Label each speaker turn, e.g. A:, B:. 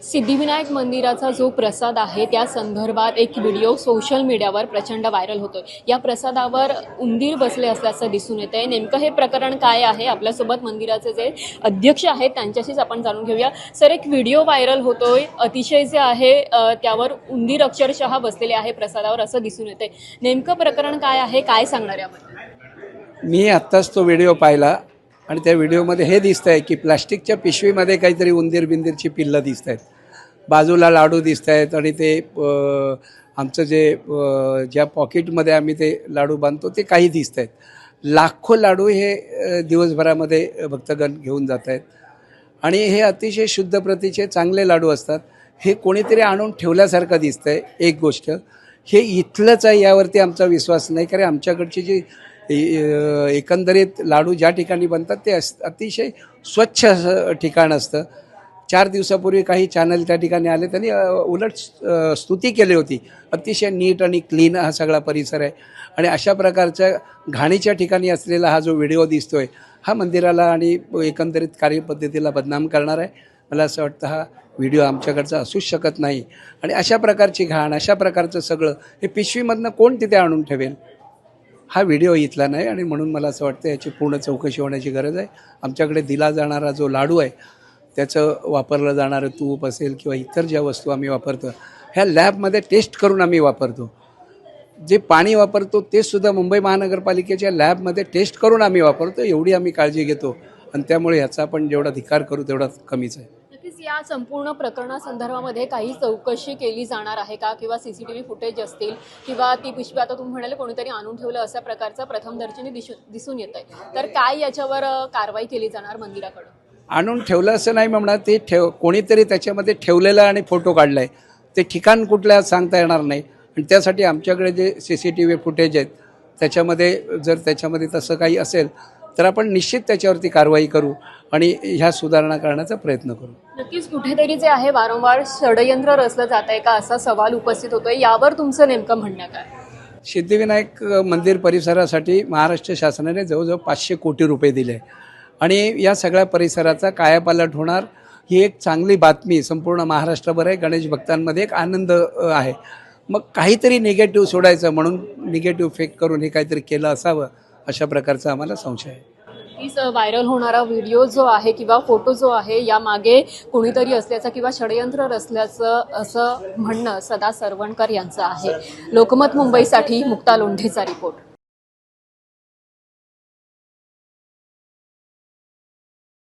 A: सिद्धिविनायक मंदिराचा जो प्रसाद आहे त्या संदर्भात एक व्हिडिओ सोशल मीडियावर प्रचंड व्हायरल होतोय. या प्रसादावर उंदीर बसले असल्याचं दिसून येत आहे नेमकं हे प्रकरण काय आहे? आपल्यासोबत मंदिराचे जे अध्यक्ष आहेत त्यांच्याशीच आपण जाणून घेऊया. सर एक व्हिडिओ व्हायरल होतोय. अतिशय जे आहे त्यावर उंदीर अक्षरशः बसलेले आहे प्रसादावर असं दिसून येतंय. नेमकं प्रकरण काय आहे? काय सांगणार याबद्दल
B: मी आत्ताच तो व्हिडिओ पाहिला. आणि त्या व्हिडिओमध्ये हे दिसतं आहे की प्लास्टिकच्या पिशवीमध्ये काहीतरी उंदीर बिंदीरची पिल्लं दिसत आहेत बाजूला लाडू दिसत आहेत आणि ते आमचं जे ज्या पॉकेटमध्ये आम्ही ते लाडू बांधतो ते काही दिसत आहेत लाखो लाडू हे दिवसभरामध्ये भक्तगण घेऊन जात आहेत आणि हे अतिशय शुद्ध प्रतीचे चांगले लाडू असतात. हे कोणीतरी आणून ठेवल्यासारखं दिसतं आहे एक गोष्ट. हे इथलंच आहे यावरती आमचा विश्वास नाही कारण आमच्याकडची जी एकंदरीत लाडू ज्या ठिकाणी बनतात ते अस अतिशय स्वच्छ असं ठिकाण असतं. चार दिवसापूर्वी काही चॅनल त्या ठिकाणी आले त्यांनी उलट स्तुती केली होती. अतिशय नीट आणि क्लीन हा सगळा परिसर आहे. आणि अशा प्रकारच्या घाणीच्या ठिकाणी असलेला हा जो व्हिडिओ दिसतोय हा मंदिराला आणि एकंदरीत कार्यपद्धतीला बदनाम करणार आहे. मला असं वाटतं हा व्हिडिओ आमच्याकडचा असूच शकत नाही. आणि अशा प्रकारची घाण अशा प्रकारचं सगळं हे पिशवीमधनं कोण तिथे आणून ठेवेल? हा व्हिडिओ इथला नाही आणि म्हणून मला असं वाटतं याची पूर्ण चौकशी होण्याची गरज आहे. आमच्याकडे दिला जाणारा जो लाडू आहे त्याचं वापरलं जाणारं तूप असेल किंवा इतर ज्या वस्तू आम्ही वापरतो ह्या लॅबमध्ये टेस्ट करून आम्ही वापरतो. जे पाणी वापरतो ते सुद्धा मुंबई महानगरपालिकेच्या लॅबमध्ये टेस्ट करून आम्ही वापरतो एवढी आम्ही काळजी घेतो. आणि त्यामुळे ह्याचा आपण जेवढा धिकार करू तेवढा कमीच आहे.
A: नक्कीच या संपूर्ण प्रकरणासंदर्भामध्ये काही चौकशी केली जाणार आहे का? किंवा सीसीटीव्ही फुटेज असतील किंवा ती पिशवी आता तुम्ही म्हणाले कोणीतरी आणून ठेवलं अशा प्रकारचं प्रथम दर्शनी दिसून येत आहे तर काय याच्यावर कारवाई केली जाणार मंदिराकडून?
B: आणून ठेवलं असं नाही म्हणणार ते ठेव कोणीतरी त्याच्यामध्ये ठेवलेलं आणि फोटो काढला आहे ते ठिकाण कुठल्या सांगता येणार नाही. आणि त्यासाठी आमच्याकडे जे C C T V footage आहेत त्याच्यामध्ये जर त्याच्यामध्ये तसं काही असेल तर आपण निश्चित त्याच्यावरती कारवाई करू आणि ह्या सुधारणा करण्याचा प्रयत्न करू.
A: नक्कीच कुठेतरी जे आहे वारंवार षडयंत्र रचलं जात आहे का असा सवाल उपस्थित होतोय. यावर तुमचं नेमकं म्हणणं काय?
B: सिद्धिविनायक मंदिर परिसरासाठी महाराष्ट्र शासनाने जवळजवळ पाचशे कोटी रुपये दिले. आणि या सगळ्या परिसराचा कायापालट होणार ही एक चांगली बातमी संपूर्ण महाराष्ट्रभर आहे. गणेश भक्तांमध्ये एक आनंद आहे. मग काहीतरी निगेटिव्ह सोडायचं म्हणून निगेटिव्ह फेक करून हे काहीतरी केलं असावं अशा प्रकारचा आम्हाला संशय आहे.
A: व्हायरल होणारा व्हिडिओ जो आहे किंवा फोटो जो आहे यामागे कोणीतरी असल्याचं किंवा षडयंत्र रचल्याचं असं म्हणणं सदा सरवणकर यांचं आहे. लोकमत मुंबईसाठी मुक्ता लोंढेचा रिपोर्ट